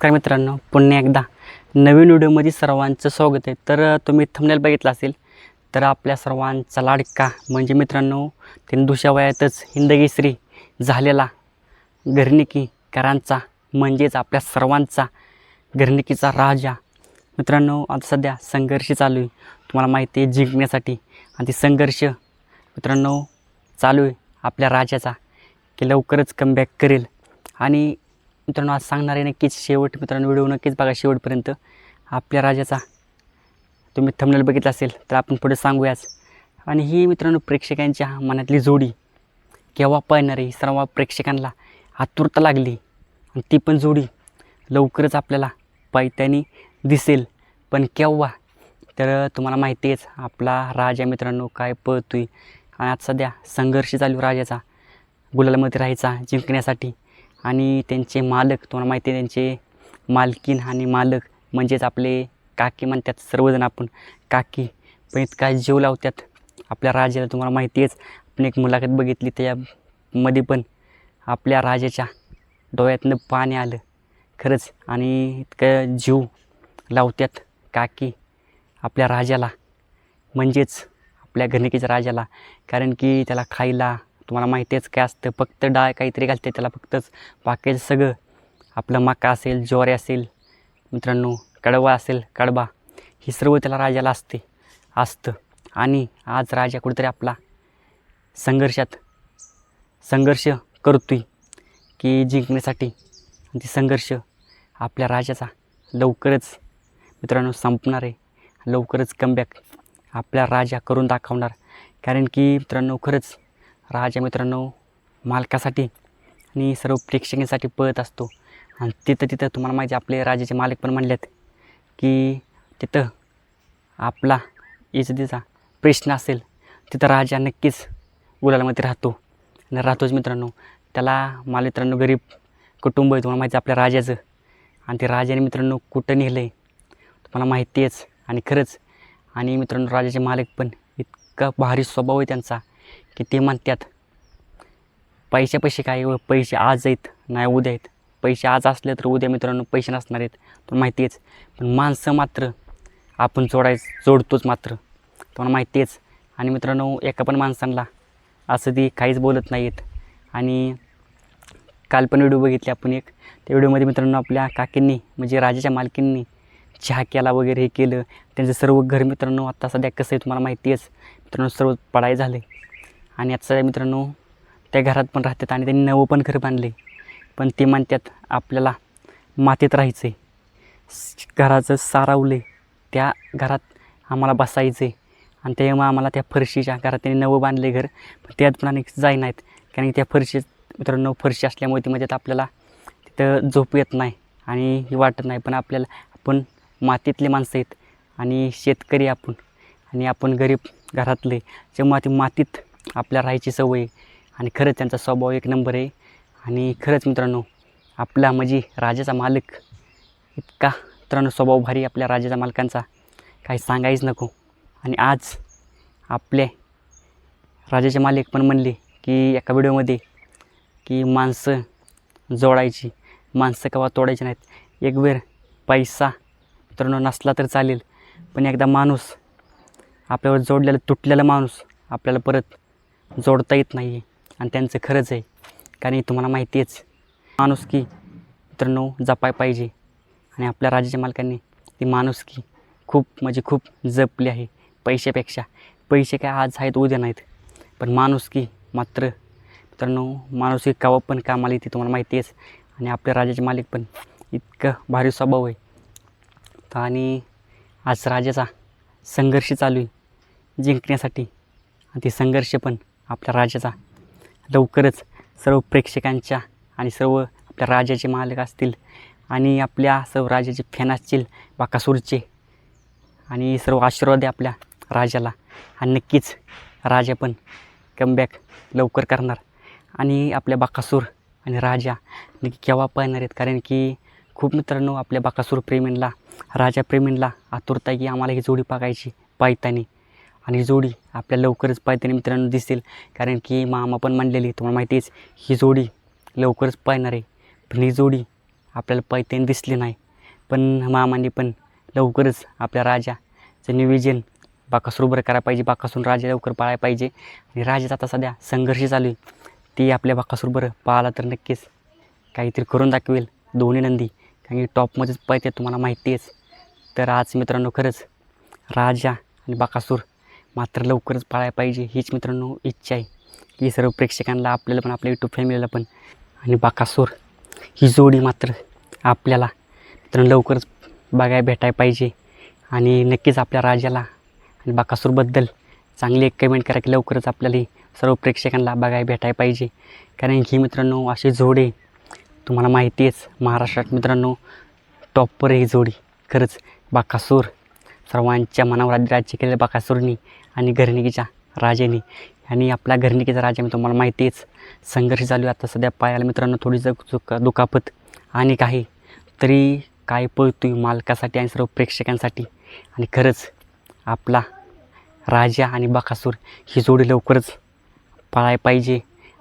नमस्कार मित्रांनो पुन्हा एकदा नवीन व्हिडिओमध्ये सर्वांचं स्वागत आहे. तर तुम्ही थंबनेल बघितलं असेल तर आपल्या सर्वांचा लाडका म्हणजे मित्रांनो त्याने दुसऱ्या वयातच हिंदगीश्री झालेला घरनिकीकरांचा म्हणजेच आपल्या सर्वांचा घरणिकीचा राजा. मित्रांनो आता सध्या संघर्ष चालू आहे. तुम्हाला माहिती आहे जिंकण्यासाठी आणि ती संघर्ष मित्रांनो चालू आहे. आपल्या राजाचा की लवकरच कमबॅक करेल. आणि मित्रांनो आज सांगणार आहे नक्कीच शेवट मित्रांनो व्हिडिओ नक्कीच बघा शेवटपर्यंत. आपल्या राजाचा तुम्ही थंबनेल बघितला असेल तर आपण पुढे सांगूयाच. आणि ही मित्रांनो प्रेक्षकांच्या मनातली जोडी. केव्हा पाहणार आहे? सर्व प्रेक्षकांना आतुरता लागली. आणि ती पण जोडी लवकरच आपल्याला पायत्यानी दिसेल. पण केव्हा? तर तुम्हाला माहिती आहेच आपला राजा मित्रांनो काय पळतोय. आणि आज सध्या संघर्ष चालू राजाचा. गुलालमध्ये राहायचा जिंकण्यासाठी. आणि त्यांचे मालक तुम्हाला माहिती आहे त्यांचे मालकीन आणि मालक म्हणजेच आपले काकी म्हणतात सर्वजण आपण. काकी पण इतका जीव लावतात आपल्या राजाला तुम्हाला माहिती आहेच. आपण एक मुलाखत बघितली त्यामध्ये पण आपल्या राजाच्या डोळ्यातनं पाणी आलं. खरंच आणि इतकं जीव लावतात काकी आपल्या राजाला म्हणजेच आपल्या घरनिकीच्या राजाला. कारण की त्याला खायला तुम्हाला माहितीच काय असतं फक्त डाळ काहीतरी घालते त्याला फक्तच बाकीचं सगळं. आपलं मका असेल ज्वारी असेल मित्रांनो कडवा असेल कडबा ही सर्व त्याला राजाला असते असतं. आणि आज राजा कुठेतरी आपला संघर्षात संघर्ष करतोय की जिंकण्यासाठी. आणि ती संघर्ष आपल्या राजाचा लवकरच मित्रांनो संपणार आहे. लवकरच कमबॅक आपला राजा करून दाखवणार. कारण की मित्रांनो खरंच राजा मित्रांनो मालकासाठी आणि सर्व प्रेक्षकांसाठी पळत असतो. आणि तिथं तिथं तुम्हाला माहिती आपले राजाचे मालक पण म्हणलेत की तिथं आपला इज्जतीचा प्रश्न असेल तिथं राजा नक्कीच गुलालामध्ये राहतो. आणि राहतोच मित्रांनो त्याला मला मित्रांनो गरीब कुटुंब आहे तुम्हाला माहिती आहे आपल्या राजाचं. आणि ते राजाने मित्रांनो कुठं नेलं आहे तुम्हाला माहिती आहेच आणि खरंच. आणि मित्रांनो राजाचे मालक पण इतका भारी स्वभाव आहे त्यांचा. की ते म्हणतात पैसे पैसे काय पैसे आज आहेत नाही उद्या आहेत. पैसे आज असले तर उद्या मित्रांनो पैसे नसणार आहेत. पण माहिती आहेच. पण माणसं मात्र आपण जोडायच जोडतोच मात्र. तुम्हाला माहिती आहेच. आणि मित्रांनो एका पण माणसांना असं ती काहीच बोलत नाहीत. आणि काल पण व्हिडिओ बघितले आपण एक. त्या व्हिडिओमध्ये मित्रांनो आपल्या काकींनी म्हणजे राजाच्या मालकींनी चहा केला वगैरे हे केलं. त्यांचं सर्व घर मित्रांनो आत्ता सध्या कसं आहे तुम्हाला माहिती आहेच. मित्रांनो सर्व पडाय झालं आणि आता मित्रांनो त्या घरात पण राहतात आणि त्यांनी नवं पण घर बांधले. पण ते म्हणतात आपल्याला मातीत राहायचं आहे घराचं सारावले त्या घरात आम्हाला बसायचं आहे आणि त्यामुळे आम्हाला त्या फरशीच्या घरात त्यांनी नवं बांधले घर. पण त्यात पण आणि जाई नाहीत. कारण की त्या फरशी मित्रांनो फरशी असल्यामुळे ती म्हणजे आपल्याला तिथं झोप येत नाही आणि ही वाटत नाही. पण आपल्याला आपण मातीतले माणसं आहेत आणि शेतकरी आपण आणि आपण गरीब घरातले. जेव्हा ती मातीत आपल्या राहायची सवय आणि खरंच त्यांचा स्वभाव एक नंबर आहे. आणि खरंच मित्रांनो आपला म्हणजे राजाचा मालक इतका मित्रांनो स्वभाव भारी आपल्या राजाच्या मालकांचा. काही सांगायच नको. आणि आज आपले राजाचे मालिक पण म्हणले की एका व्हिडिओमध्ये की माणसं जोडायची माणसं केव्हा तोडायची नाहीत. एक वेळ पैसा मित्रांनो नसला तर चालेल पण एकदा माणूस आपल्यावर जोडलेला तुटलेला माणूस आपल्याला परत जोडता येत नाही आहे आणि त्यांचं खरंच आहे. कारण तुम्हाला माहिती आहेच. माणुसकी मित्रांनो जपाय पाहिजे. आणि आपल्या राजाच्या मालकांनी ती माणुसकी खूप म्हणजे खूप जपली आहे. पैशापेक्षा. पैसे काय आज आहेत उद्या नाहीत. पण माणुसकी मात्र मित्रांनो माणुसकी कावा पण कामाला येते तुम्हाला माहिती आहेच. आणि आपल्या राजाचे मालिक पण इतकं भारी स्वभाव आहे. तर आणि आज राजाचा संघर्ष चालू आहे जिंकण्यासाठी. आणि ते संघर्ष पण आपल्या राजाचा. लवकरच सर्व प्रेक्षकांच्या आणि सर्व आपल्या राजाचे मालक असतील आणि आपल्या सर्व राजाचे फॅन असतील बाकासूरचे आणि सर्व आशीर्वाद आहे आपल्या राजाला. आणि नक्कीच राजा पण कमबॅक लवकर करणार. आणि आपल्या बाकासूर आणि राजा नक्की केव्हा पाहणार आहेत? कारण की खूप मित्रांनो आपल्या बाकासूर प्रेमींना राजा प्रेमींना आतुरता की आम्हाला ही जोडी पाकायची पायतानी आणि ही जोडी आपल्या लवकरच पायतानी मित्रांनो दिसेल. कारण की मामा पण म्हणलेली तुम्हाला माहितीच ही जोडी लवकरच पाहणार आहे. पण ही जोडी आपल्याला पैत्याने दिसली नाही. पण मामाने पण लवकरच आपल्या राजाचं नियोजन बाकासूरबर करायला पाहिजे. बाकासून राजा लवकर पाळायला पाहिजे. आणि राजाचा आता सध्या संघर्ष चालू आहे. ती आपल्या बाकासूरबर पाळाला तर नक्कीच काहीतरी करून दाखवेल. दोन्ही नंदी कारण की टॉपमध्येच पाहिजे तुम्हाला माहिती आहेच तर आज मित्रांनो खरंच राजा आणि बाकासूर मात्र लवकरच पाळायला पाहिजे हीच मित्रांनो इच्छा आहे. की सर्व प्रेक्षकांना आपल्याला पण आपल्या यूट्यूब फॅमिलीला पण. आणि बाकासूर ही जोडी मात्र आपल्याला मित्रांनो लवकरच बघायला भेटायला पाहिजे. आणि नक्कीच आपल्या राजाला आणि बाकासूरबद्दल चांगली एक कमेंट करा की लवकरच आपल्याला सर्व प्रेक्षकांना बघायला भेटायला पाहिजे. कारण ही मित्रांनो अशी जोडे तुम्हाला माहिती आहेच महाराष्ट्रात मित्रांनो टॉपवर ही जोडी. खरंच बाकासूर सर्वांच्या मनावर राज्य केलेल्या बाकासूरनी आणि घरणिकीच्या राजाने. आणि आपल्या घरणिकीचा राजा मी तुम्हाला माहितीच संघर्ष चालू आहे. आता सध्या पायाला मित्रांनो थोडी जग दुखापत आणि काही तरी काय पळतोय मालकासाठी आणि सर्व प्रेक्षकांसाठी. आणि खरंच आपला राजा आणि बकासूर ही जोडी लवकरच पाळायला पाहिजे.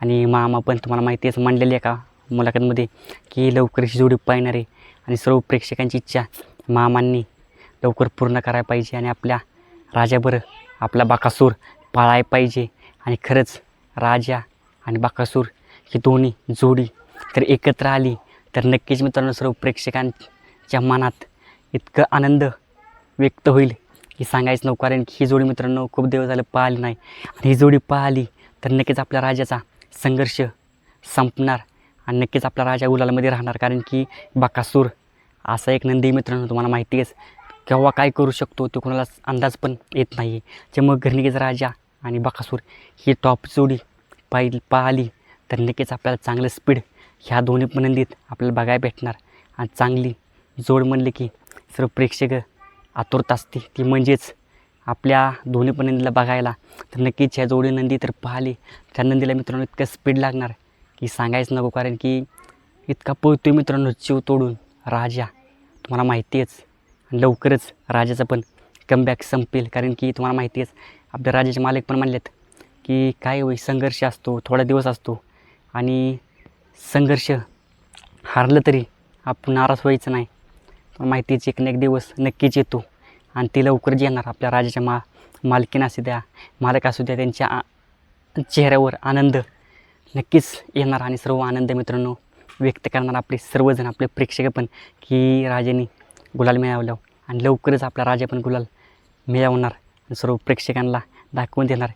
आणि मामा पण तुम्हाला माहिती आहेच मांडलेली आहे का मुलाखतमध्ये की लवकर ही जोडी पाहणार आहे. आणि सर्व प्रेक्षकांची इच्छा मामांनी लवकर पूर्ण करायला पाहिजे आणि आपल्या राजाबरं आपला बाकासूर पाळायला पाहिजे. आणि खरंच राजा आणि बाकासूर ही दोन्ही जोडी तर एकत्र आली तर नक्कीच मित्रांनो सर्व प्रेक्षकांच्या मनात इतकं आनंद व्यक्त होईल की सांगायचं नको कारण की ही जोडी मित्रांनो खूप दिवस झालं पाहिली नाही. आणि ही जोडी पाहिली तर नक्कीच आपल्या राजाचा संघर्ष संपणार आणि नक्कीच आपला राजा उलालमध्ये राहणार कारण की बाकासूर असा एक नंदी मित्रांनो तुम्हाला माहिती आहेच. केव्हा काय करू शकतो तो कोणाला अंदाज पण येत नाही आहे मग घरनिकेचा राजा आणि बकासूर ही टॉप जोडी पाहिली पाहिली तर नक्कीच आपल्याला चांगलं स्पीड ह्या दोन्ही पण नंदीत आपल्याला बघायला भेटणार. आणि चांगली जोड म्हणले की सर्व प्रेक्षक आतुरता असते. ती म्हणजेच आपल्या दोन्ही पण नंदीला बघायला तर नक्कीच ह्या जोडी नंदी तर पाहिली. त्या नंदीला मित्रांनो इतकं स्पीड लागणार की सांगायचं नको कारण की इतका पळतोय मित्रांनो जीव तोडून राजा. तुम्हाला माहिती आहेच लवकरच राजाचं पण कमबॅक संपेल. कारण की तुम्हाला माहिती आहेच आपल्या राजाचे मालक पण म्हणलेत की काय होई संघर्ष असतो थोडा दिवस असतो. आणि संघर्ष हारलं तरी आपण नाराज व्हायचं नाही. पण माहितीच एक ना एक दिवस नक्कीच येतो. आणि ते लवकरच येणार आपल्या राजाच्या मा मालकीन असू द्या मालक असू द्या त्यांच्या आ- चेहऱ्यावर आनंद नक्कीच येणार. आणि सर्व आनंद मित्रांनो व्यक्त करणार आपले सर्वजण आपले प्रेक्षक पण की राजाने गुलाल मिळवल्यावर. आणि लवकरच आपला राजा पण गुलाल मिळवणार. आणि सर्व प्रेक्षकांना दाखवून देणार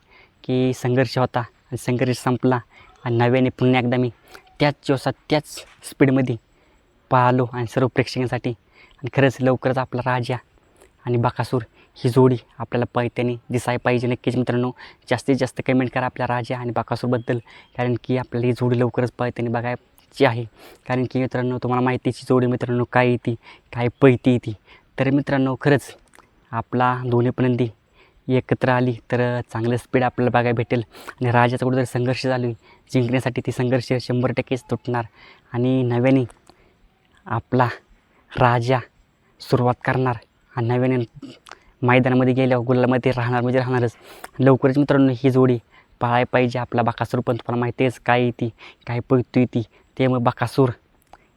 की संघर्ष होता आणि संघर्ष संपला. आणि नव्याने पुन्हा एकदा मी त्याच दिवसात त्याच स्पीडमध्ये पाहलो आणि सर्व प्रेक्षकांसाठी. आणि खरंच लवकरच आपला राजा आणि बाकासूर ही जोडी आपल्याला पैत्याने दिसायला पाहिजे. नक्कीच मित्रांनो जास्तीत जास्त कमेंट करा आपल्या राजा आणि बाकासूरबद्दल. कारण की आपल्याला ही जोडी लवकरच पैत्याने ची आहे. कारण की मित्रांनो तुम्हाला माहितीची जोडी मित्रांनो काय येते काय पैती येते. तर मित्रांनो खरंच आपला दोन्ही पनंदी एकत्र आली तर चांगलं स्पीड आपल्याला बघायला भेटेल. आणि राजाचा कुठेतरी संघर्ष चालू जिंकण्यासाठी ती संघर्ष शंभर टक्केच तुटणार. आणि नव्याने आपला राजा सुरुवात करणार. आणि नव्याने मैदानामध्ये गेल्यावर गुलामध्ये राहणार म्हणजे राहणारच. लवकरच मित्रांनो ही जोडी पाळाय पाहिजे. आपला बाकासूर पण तुम्हाला माहिती आहेच काय येते काय पळतो येते ते मग बाकासूर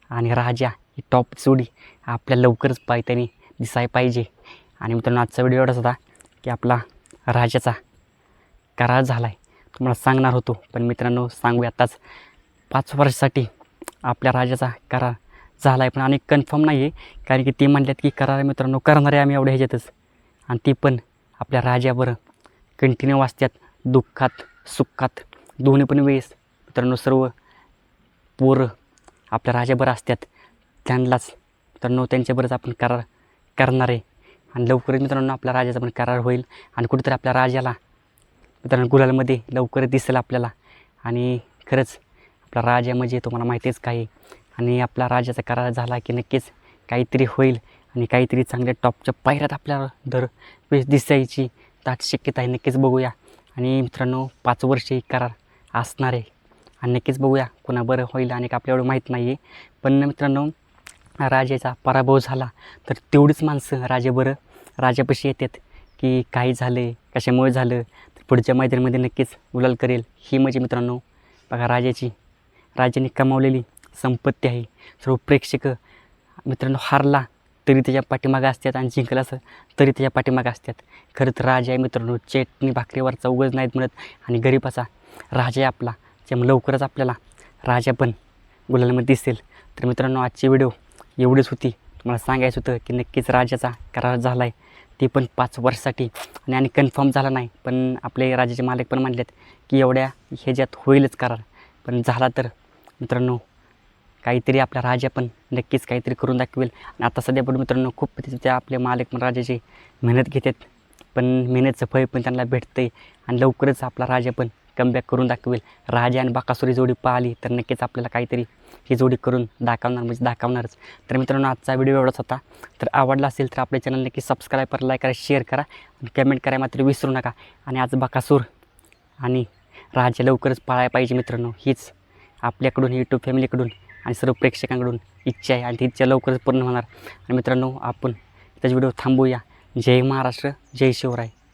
आणि राजा ही टॉप जोडी आपल्या लवकरच पायथ्यानी दिसायला पाहिजे. आणि मित्रांनो आजचा व्हिडिओ एवढाच होता की आपला राजाचा करार झाला आहे तुम्हाला सांगणार होतो पण मित्रांनो सांगूया आत्ताच पाच वर्षासाठी आपल्या राजाचा करार झाला आहे पण आणि कन्फर्म नाही आहे कारण की ते म्हणल्यात की करार मित्रांनो करणारे आम्ही एवढ्या ह्याच्यातच. आणि ती पण आपल्या राजाबरं कंटिन्यू वाचतात दुःखात सुखात दोन्ही पण वेळेस. मित्रांनो सर्व पोरं आपल्या राजाभर असतात. त्यांनाच मित्रांनो त्यांच्याबरोबर आपण करार करणार आहे. आणि लवकरच मित्रांनो आपल्या राजाचा पण करार होईल. आणि कुठेतरी आपल्या राजाला मित्रांनो गुलालमध्ये लवकरच दिसेल आपल्याला. आणि खरंच आपला राजा म्हणजे तुम्हाला माहितीच काही. आणि आपला राजाचा करार झाला की नक्कीच काहीतरी होईल. आणि काहीतरी चांगल्या टॉपच्या पायऱ्यात आपल्याला दर वेळेस दिसायची. दाट शक्यता आहे नक्कीच बघूया. आणि मित्रांनो पाच वर्षे करार असणार आहे. आणि नक्कीच बघूया कुणा बरं होईल आणि आपल्या एवढं माहीत नाही आहे पण मित्रांनो राजाचा पराभव झाला तर तेवढीच माणसं राजाबरं राजापाशी येतात की काय झालं कशामुळे झालं तर पुढच्या मैदानामध्ये नक्कीच गुलाल करेल. ही म्हणजे मित्रांनो बघा राजाची राजाने कमावलेली संपत्ती आहे. सर्व प्रेक्षक मित्रांनो हारला तरी त्याच्या पाठीमागं असतात आणि जिंकला असं तरी त्याच्या पाठीमागं असतात. खरं तर राजा आहे मित्रांनो चेटणी भाकरीवरचा उगज नाहीत म्हणत आणि गरिबाचा राजा आहे आपला. त्यामुळे लवकरच आपल्याला राजा पण गुलालमध्ये दिसेल. तर मित्रांनो आजची व्हिडिओ एवढीच होती. तुम्हाला सांगायचं होतं की नक्कीच राजाचा करार झाला आहे ते पण पाच वर्षासाठी. आणि आणि कन्फर्म झाला नाही. पण आपले राजाचे मालक पण म्हणलेत की एवढ्या ह्याच्यात होईलच करार. पण झाला तर मित्रांनो काहीतरी आपला राजा पण नक्कीच काहीतरी करून दाखवेल. आणि आता सध्या पण मित्रांनो खूप तिथे त्या आपले मालक पण राजाची मेहनत घेतात. पण मेहनतचं फळ पण त्यांना भेटतं आहे आणि लवकरच आपला राजा पण कमबॅक करून दाखवेल. राजा आणि बाकासुरी जोडी पाहिली तर नक्कीच आपल्याला काहीतरी ही जोडी करून दाखवणार म्हणजे दाखवणारच. तर मित्रांनो आजचा व्हिडिओ एवढाच होता. तर आवडला असेल तर आपल्या चॅनल नक्की सबस्क्राईब करा लाईक करा शेअर करा आणि कमेंट करा मात्र विसरू नका. आणि आज बाकासूर आणि राजा लवकरच पाळायला पाहिजे मित्रांनो. हीच आपल्याकडून यूट्यूब फॅमिलीकडून आणि सर्व प्रेक्षकांकडून इच्छा आहे आणि ती इच्छा लवकरच पूर्ण होणार. आणि मित्रांनो आपण त्याचे व्हिडिओ थांबूया. जय महाराष्ट्र जय शिवराय.